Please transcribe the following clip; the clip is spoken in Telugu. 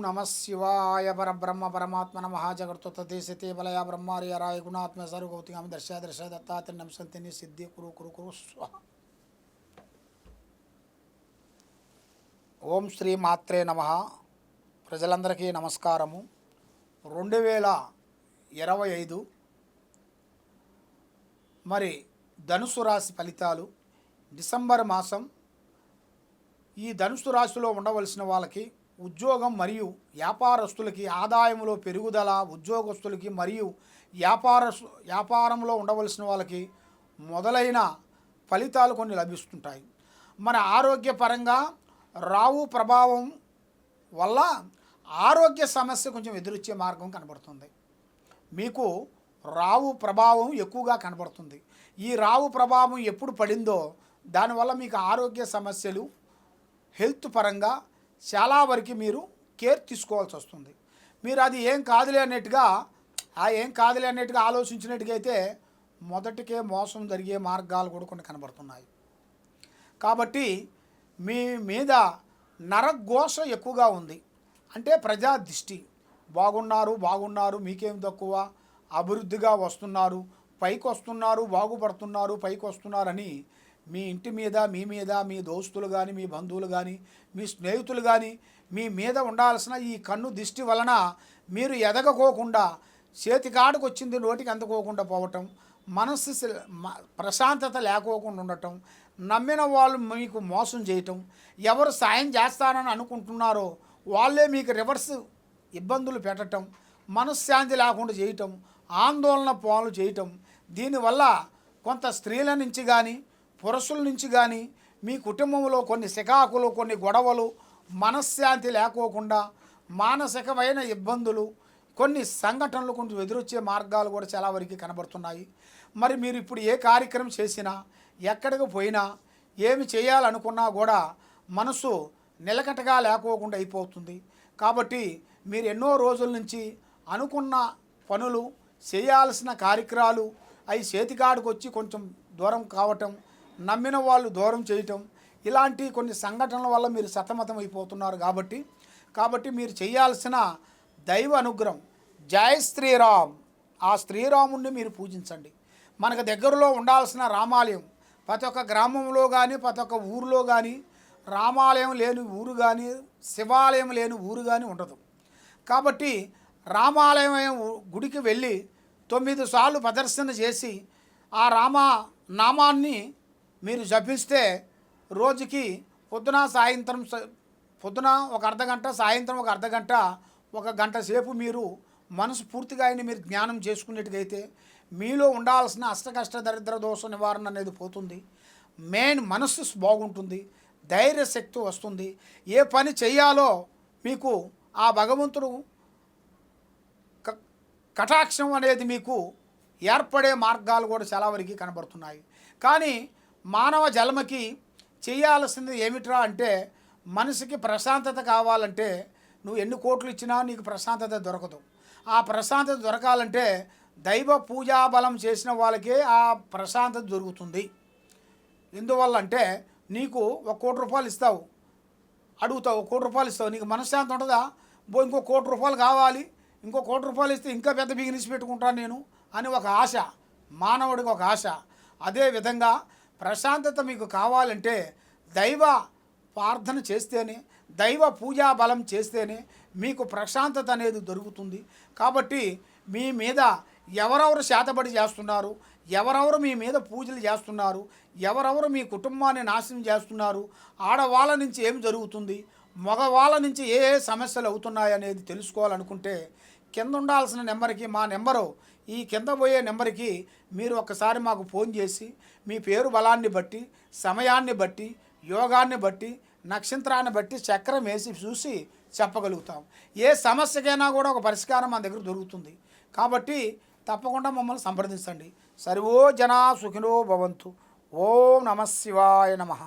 నమ శివాయ పరబ్రహ్మ పరమాత్మ నమ జగత్తే బలయ బ్రహ్మార్య రాయ గుణాత్మ సర్వగౌతిగామి దర్శ దర్శ దత్తాత్రి నమసంతిని సిద్ధి కురు కురు కురు స్వ. ఓం శ్రీ మాత్రే నమ. ప్రజలందరికీ నమస్కారము. రెండు వేల ఇరవై ఐదు మరి ధనుసు రాశి ఫలితాలు. డిసెంబర్ మాసం ఈ ధనుసు రాశిలో ఉండవలసిన వాళ్ళకి ఉద్యోగం మరియు వ్యాపారస్తులకి ఆదాయంలో పెరుగుదల ఉద్యోగస్తులకి మరియు వ్యాపార వ్యాపారంలో ఉండవలసిన వాళ్ళకి మొదలైన ఫలితాలు కొన్ని లభిస్తుంటాయి. మన ఆరోగ్యపరంగా రావు ప్రభావం వల్ల ఆరోగ్య సమస్య కొంచెం ఎదురొచ్చే మార్గం కనబడుతుంది. మీకు రావు ప్రభావం ఎక్కువగా కనబడుతుంది. ఈ రావు ప్రభావం ఎప్పుడు పడిందో దానివల్ల మీకు ఆరోగ్య సమస్యలు హెల్త్ పరంగా చాలా వరకు మీరు కేర్ తీసుకోవాల్సి వస్తుంది. మీరు అది ఏం కాదులే అన్నట్టుగా ఆ ఏం కాదులే అన్నట్టుగా ఆలోచించినట్టుగా అయితే మొదటికే మోసం జరిగే మార్గాలు కూడా కొన్ని కనబడుతున్నాయి. కాబట్టి మీ మీద నరఘోష ఎక్కువగా ఉంది. అంటే ప్రజా దృష్టి. బాగున్నారు బాగున్నారు మీకేం తక్కువ? అభివృద్ధిగా వస్తున్నారు పైకి వస్తున్నారు బాగుపడుతున్నారు పైకి వస్తున్నారని మీ ఇంటి మీద మీ మీద మీ దోస్తులు కానీ మీ బంధువులు కానీ మీ స్నేహితులు కానీ మీ మీద ఉండాల్సిన ఈ కన్ను దిష్టి వలన మీరు ఎదగకోకుండా చేతికాడికి వచ్చింది నోటికి అందుకోకుండా పోవటం మనస్సు ప్రశాంతత లేకోకుండా ఉండటం నమ్మిన వాళ్ళు మీకు మోసం చేయటం ఎవరు సాయం చేస్తారని అనుకుంటున్నారో వాళ్ళే మీకు రివర్స్ ఇబ్బందులు పెట్టటం మనశ్శాంతి లేకుండా చేయటం ఆందోళన పాలు చేయటం దీనివల్ల కొంత స్త్రీల నుంచి కానీ పురుషుల నుంచి కానీ మీ కుటుంబంలో కొన్ని సికాకులు కొన్ని గొడవలు మనశ్శాంతి లేకోకుండా మానసికమైన ఇబ్బందులు కొన్ని సంఘటనలు కొంచెం ఎదురొచ్చే మార్గాలు కూడా చాలా వరకు కనబడుతున్నాయి. మరి మీరు ఇప్పుడు ఏ కార్యక్రమం చేసినా ఎక్కడికి పోయినా ఏమి చేయాలనుకున్నా కూడా మనసు నిలకటగా లేకోకుండా అయిపోతుంది. కాబట్టి మీరు ఎన్నో రోజుల నుంచి అనుకున్న పనులు చేయాల్సిన కార్యక్రమాలు అవి చేతికాడికి వచ్చి కొంచెం దూరం కావటం నమ్మిన వాళ్ళు దూరం చేయటం ఇలాంటి కొన్ని సంఘటనల వల్ల మీరు సతమతం అయిపోతున్నారు కాబట్టి కాబట్టి మీరు చేయాల్సిన దైవ అనుగ్రహం జయ శ్రీరామ్. ఆ శ్రీరాముణ్ణి మీరు పూజించండి. మనకు దగ్గరలో ఉండాల్సిన రామాలయం ప్రతి ఒక్క గ్రామంలో కానీ ప్రతి ఒక్క ఊరిలో కానీ రామాలయం లేని ఊరు కానీ శివాలయం లేని ఊరు కానీ ఉండదు. కాబట్టి రామాలయం గుడికి వెళ్ళి తొమ్మిది సార్లు ప్రదర్శన చేసి ఆ రామ నామాన్ని మీరు జపిస్తే రోజుకి పొద్దున సాయంత్రం స- పొద్దున ఒక అర్ధ గంట సాయంత్రం ఒక అర్ధ గంట ఒక గంట సేపు మీరు మనసు పూర్తిగా అయిన మీరు జ్ఞానం చేసుకునేట్టుగైతే మీలో ఉండాల్సిన అష్టకష్ట దరిద్ర దోష నివారణ అనేది పోతుంది. మెయిన్ మనస్సు బాగుంటుంది. ధైర్య శక్తి వస్తుంది. ఏ పని చేయాలో మీకు ఆ భగవంతుడు కటాక్షం అనేది మీకు ఏర్పడే మార్గాలు కూడా చాలా వరకు కనబడుతున్నాయి. కానీ మానవ జన్మకి చేయాల్సింది ఏమిట్రా అంటే మనసుకి ప్రశాంతత కావాలంటే నువ్వు ఎన్ని కోట్లు ఇచ్చినా నీకు ప్రశాంతత దొరకదు. ఆ ప్రశాంతత దొరకాలంటే దైవ పూజా బలం చేసిన వాళ్ళకే ఆ ప్రశాంతత దొరుకుతుంది. ఎందువల్ల అంటే నీకు ఒక కోటి రూపాయలు ఇస్తావు. అడుగుతావు ఒక కోటి రూపాయలు ఇస్తావు. నీకు మనశ్శాంతి ఉంటుందా? బో ఇంకో కోటి రూపాయలు కావాలి. ఇంకో కోటి రూపాయలు ఇస్తే ఇంకా పెద్ద బిగినెస్ పెట్టుకుంటాను నేను అని ఒక ఆశ. మానవుడికి ఒక ఆశ. అదే విధంగా ప్రశాంతత మీకు కావాలంటే దైవ ప్రార్థన చేస్తేనే దైవ పూజా బలం చేస్తేనే మీకు ప్రశాంతత అనేది దొరుకుతుంది. కాబట్టి మీ మీద ఎవరెవరు శాతబడి చేస్తున్నారు ఎవరెవరు మీ మీద పూజలు చేస్తున్నారు ఎవరెవరు మీ కుటుంబాన్ని నాశనం చేస్తున్నారు ఆడవాళ్ళ నుంచి ఏం జరుగుతుంది మగవాళ్ళ నుంచి ఏ ఏ సమస్యలు అవుతున్నాయి అనేది తెలుసుకోవాలనుకుంటే కింద ఉండాల్సిన నెంబర్కి మా నెంబరు ఈ కింద పోయే నెంబర్కి మీరు ఒక్కసారి మాకు ఫోన్ చేసి మీ పేరు బలాన్ని బట్టి సమయాన్ని బట్టి యోగాన్ని బట్టి నక్షత్రాన్ని బట్టి చక్రం వేసి చూసి చెప్పగలుగుతాం. ఏ సమస్యకైనా కూడా ఒక పరిష్కారం మన దగ్గర దొరుకుతుంది. కాబట్టి తప్పకుండా మమ్మల్ని సంప్రదించండి. సర్వో జనా సుఖినో భవంతు. ఓం నమ శివాయ నమః.